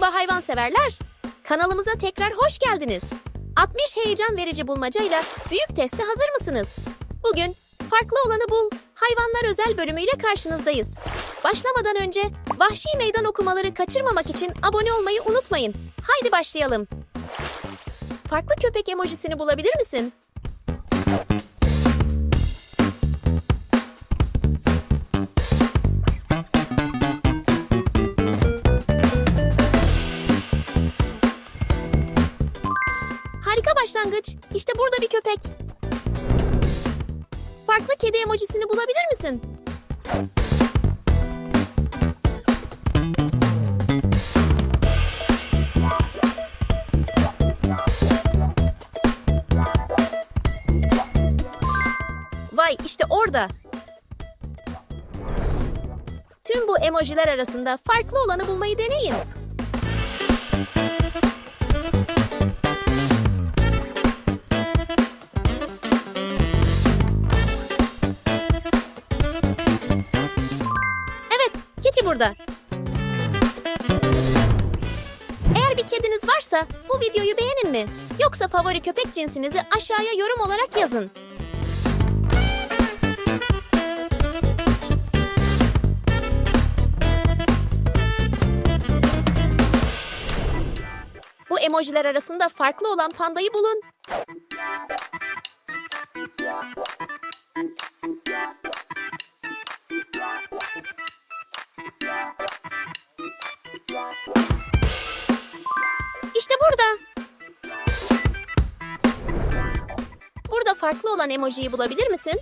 Merhaba hayvanseverler. Kanalımıza tekrar hoş geldiniz. 60 heyecan verici bulmacayla büyük teste hazır mısınız? Bugün farklı olanı bul, hayvanlar özel bölümüyle karşınızdayız. Başlamadan önce vahşi meydan okumaları kaçırmamak için abone olmayı unutmayın. Haydi başlayalım. Farklı köpek emojisini bulabilir misin? Başlangıç. İşte burada bir köpek. Farklı kedi emojisini bulabilir misin? Vay işte orada. Tüm bu emojiler arasında farklı olanı bulmayı deneyin. Burada. Eğer bir kediniz varsa bu videoyu beğenin mi? Yoksa favori köpek cinsinizi aşağıya yorum olarak yazın. Bu emojiler arasında farklı olan pandayı bulun. Burada. Burada farklı olan emojiyi bulabilir misin?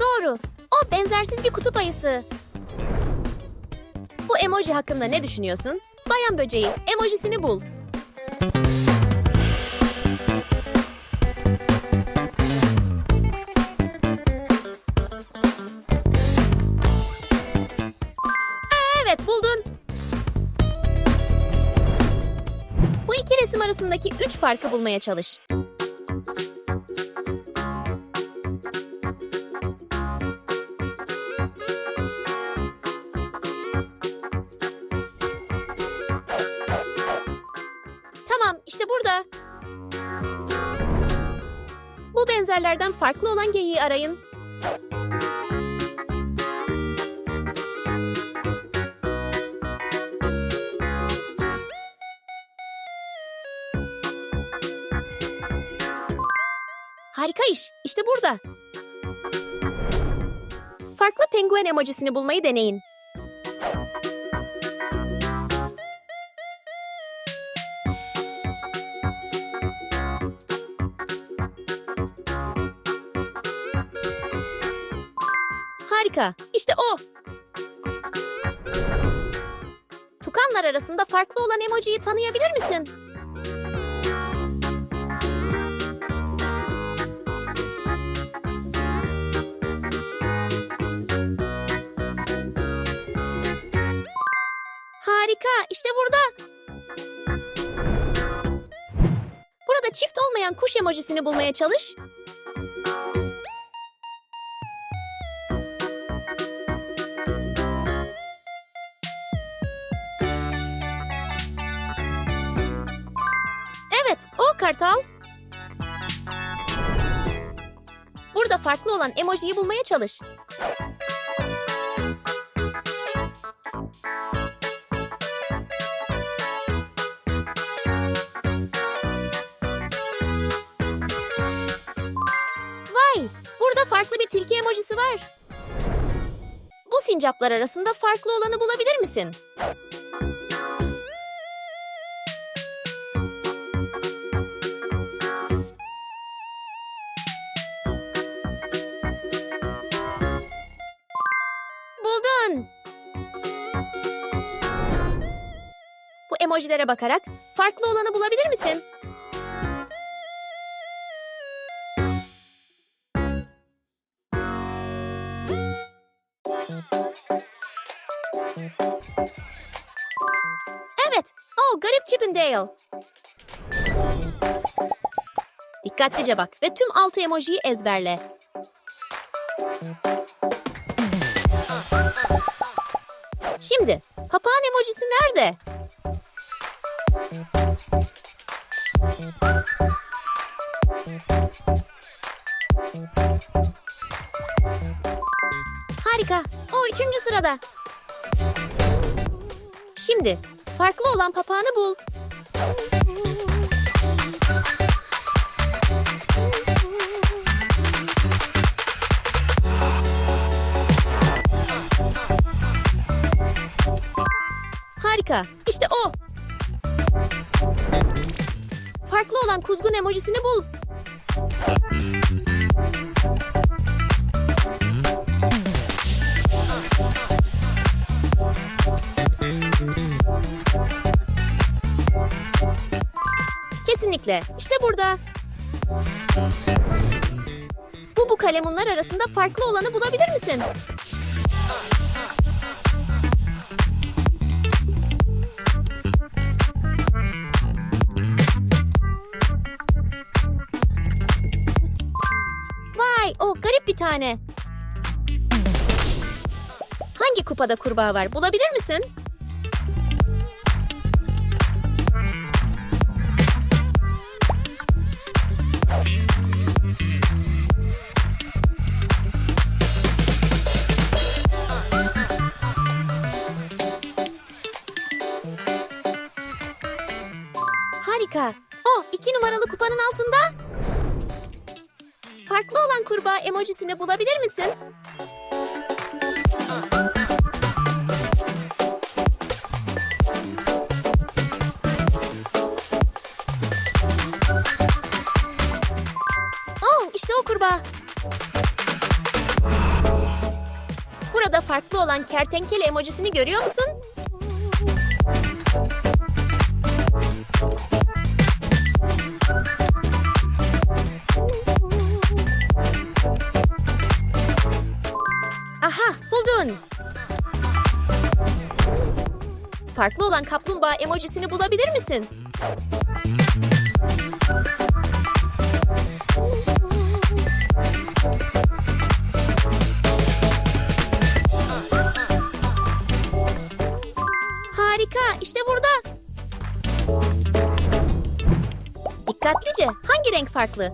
Doğru. O benzersiz bir kutup ayısı. Bu emoji hakkında ne düşünüyorsun? Bayan böceği emojisini bul. İki resim arasındaki üç farkı bulmaya çalış. Tamam işte burada. Bu benzerlerden farklı olan geyiği arayın. İş. İşte burada. Farklı penguen emojisini bulmayı deneyin. Harika. İşte o. Tukanlar arasında farklı olan emojiyi tanıyabilir misin? Harika. İşte burada. Burada çift olmayan kuş emojisini bulmaya çalış. Evet, o kartal. Burada farklı olan emojiyi bulmaya çalış. Bu sincaplar arasında farklı olanı bulabilir misin? Buldun. Bu emojilere bakarak farklı olanı bulabilir misin? Chippendale. Dikkatlice bak ve tüm altı emojiyi ezberle. Şimdi papağan emojisi nerede? Harika. O üçüncü sırada. Şimdi farklı olan papağanı bul. Harika. İşte o. Farklı olan kuzgun emojisini bul. Kesinlikle. İşte burada. Bu bu kalemunlar arasında farklı olanı bulabilir misin? Vay, o garip bir tane. Hangi kupada kurbağa var? Bulabilir misin? Kupanın altında. Farklı olan kurbağa emojisini bulabilir misin? Oh, işte o kurbağa. Burada farklı olan kertenkele emojisini görüyor musun? Emojisini bulabilir misin? Harika, işte burada. Dikkatlice, hangi renk farklı?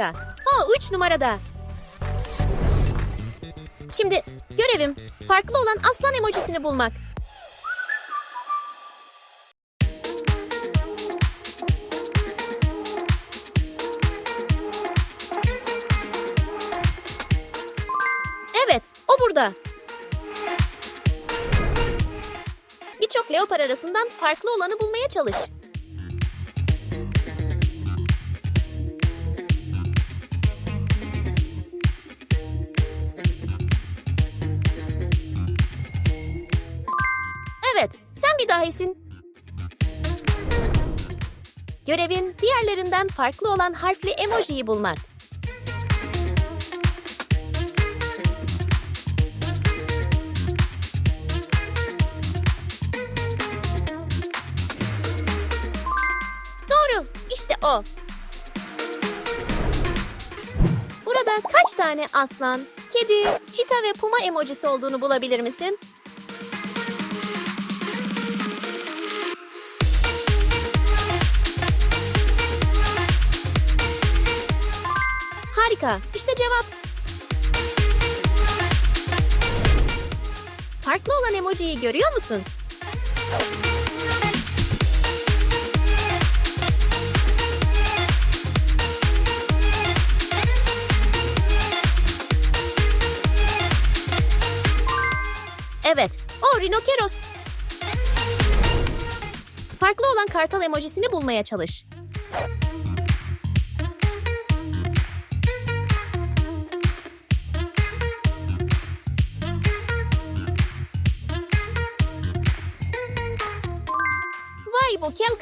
Harika. O üç numarada. Şimdi görevim farklı olan aslan emojisini bulmak. Evet, o burada. Birçok leopar arasından farklı olanı bulmaya çalış. Bir dahisin. Görevin diğerlerinden farklı olan harfli emojiyi bulmak. Doğru, işte o. Burada kaç tane aslan, kedi, çita ve puma emojisi olduğunu bulabilir misin? Harika. İşte cevap. Farklı olan emojiyi görüyor musun? Evet, o rinokeros. Farklı olan kartal emojisini bulmaya çalış.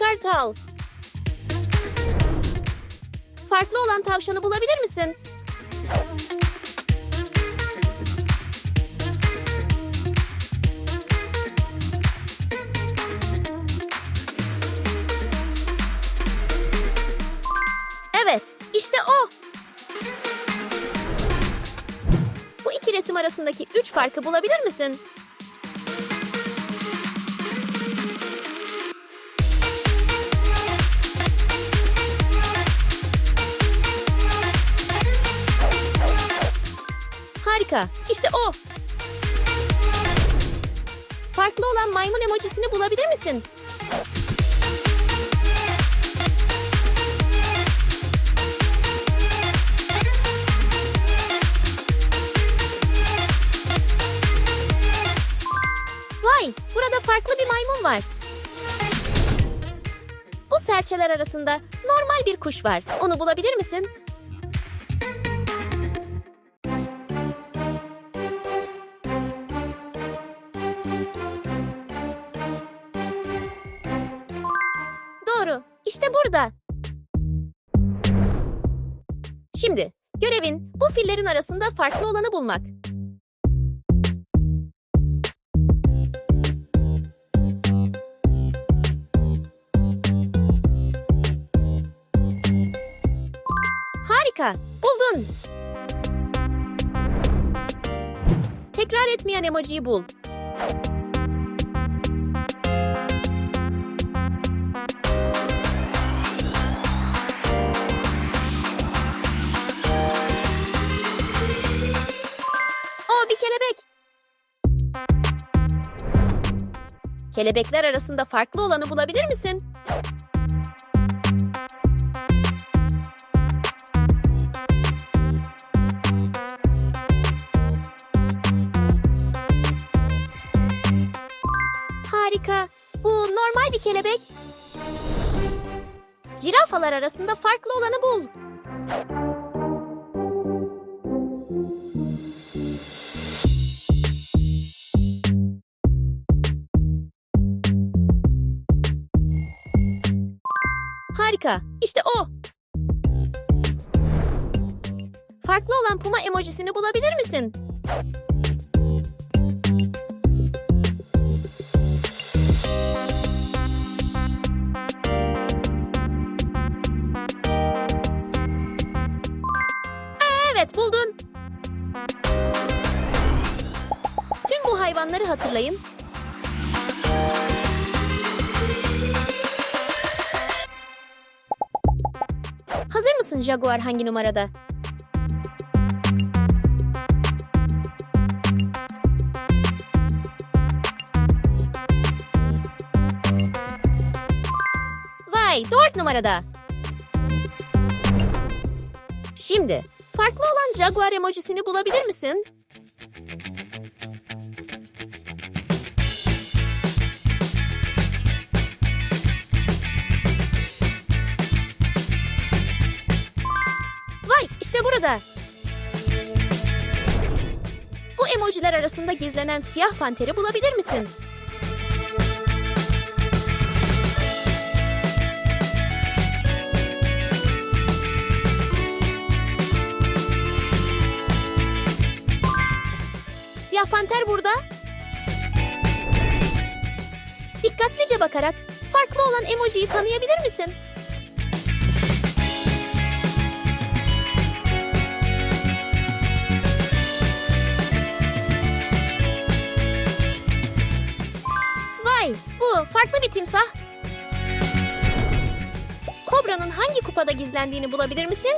Kartal. Farklı olan tavşanı bulabilir misin? Evet, işte o. Bu iki resim arasındaki üç farkı bulabilir misin? İşte o. Farklı olan maymun emojisini bulabilir misin? Vay, burada farklı bir maymun var. Bu serçeler arasında normal bir kuş var. Onu bulabilir misin? Şimdi görevin bu fillerin arasında farklı olanı bulmak. Harika, buldun. Tekrar etmeyen emojiyi bul. Kelebekler arasında farklı olanı bulabilir misin? Harika. Bu normal bir kelebek. Jirafalar arasında farklı olanı bul. Harika. İşte o. Farklı olan puma emojisini bulabilir misin? Evet buldun. Tüm bu hayvanları hatırlayın. Mısın Jaguar hangi numarada? Vay, dört numarada. Şimdi farklı olan Jaguar emojisini bulabilir misin? İşte burada. Bu emojiler arasında gizlenen siyah panteri bulabilir misin? Siyah panter burada. Dikkatlice bakarak farklı olan emojiyi tanıyabilir misin? Farklı bir timsah. Kobra'nın hangi kupada gizlendiğini bulabilir misin?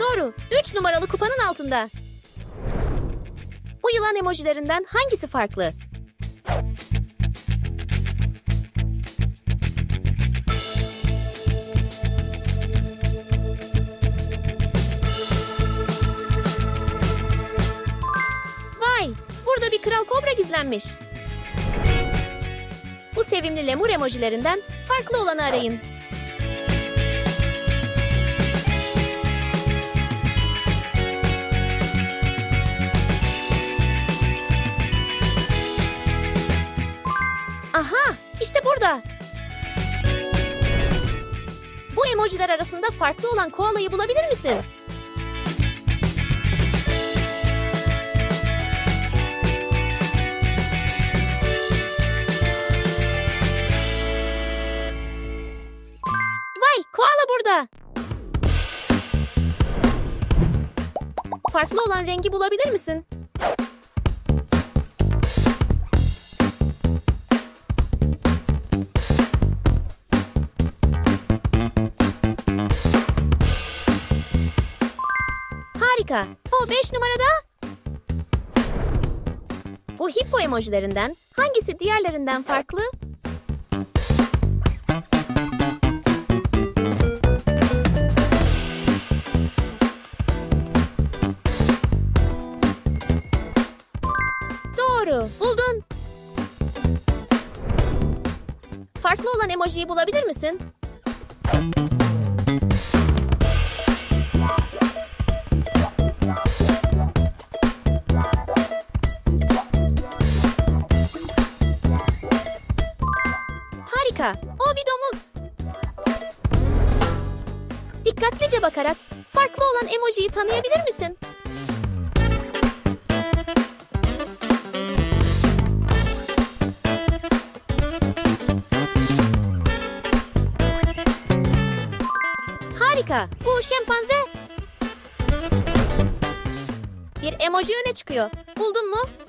Doğru, 3 numaralı kupanın altında. Bu yılan emojilerinden hangisi farklı? Vay, burada bir kral kobra gizlenmiş. Bu sevimli lemur emojilerinden farklı olanı arayın. Emojiler arasında farklı olan koalayı bulabilir misin? Vay, koala burada. Farklı olan rengi bulabilir misin? Harika. O 5 numarada. Bu hippo emojilerinden hangisi diğerlerinden farklı? Doğru, buldun. Farklı olan emojiyi bulabilir misin? Dikkatlice bakarak farklı olan emojiyi tanıyabilir misin? Harika, bu şempanze. Bir emoji öne çıkıyor. Buldun mu?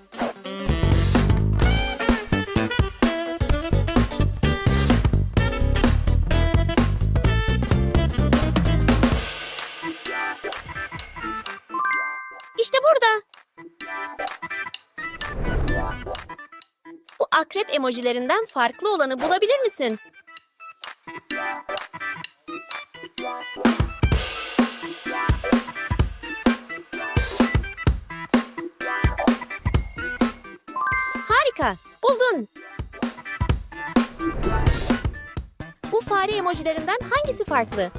Emojilerinden farklı olanı bulabilir misin? Harika, buldun. Bu fare emojilerinden hangisi farklı?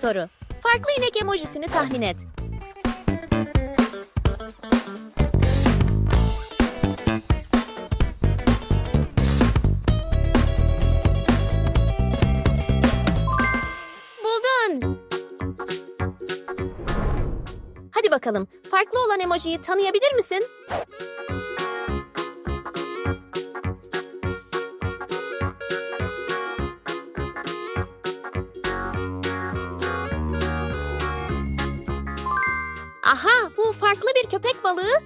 Soru. Farklı inek emojisini tahmin et. Buldun. Hadi bakalım. Farklı olan emojiyi tanıyabilir misin? Köpek balığı.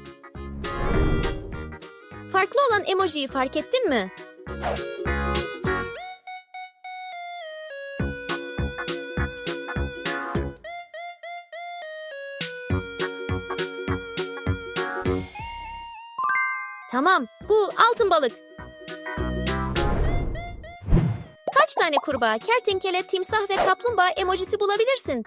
Farklı olan emojiyi fark ettin mi? Tamam, bu altın balık. Kaç tane kurbağa, kertenkele, timsah ve kaplumbağa emojisi bulabilirsin?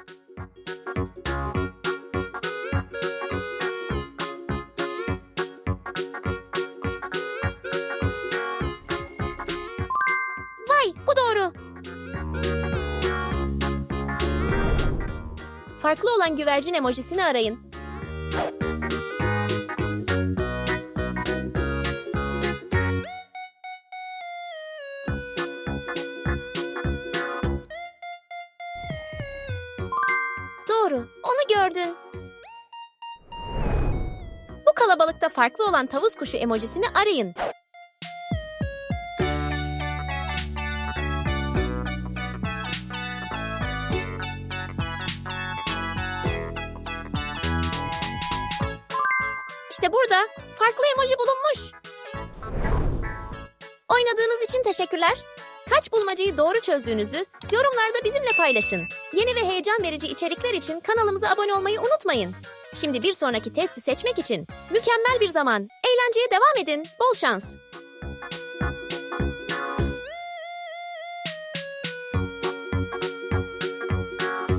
Farklı olan güvercin emojisini arayın. Doğru, onu gördün. Bu kalabalıkta farklı olan tavus kuşu emojisini arayın. İşte burada farklı emoji bulunmuş. Oynadığınız için teşekkürler. Kaç bulmacayı doğru çözdüğünüzü yorumlarda bizimle paylaşın. Yeni ve heyecan verici içerikler için kanalımıza abone olmayı unutmayın. Şimdi bir sonraki testi seçmek için mükemmel bir zaman. Eğlenceye devam edin. Bol şans.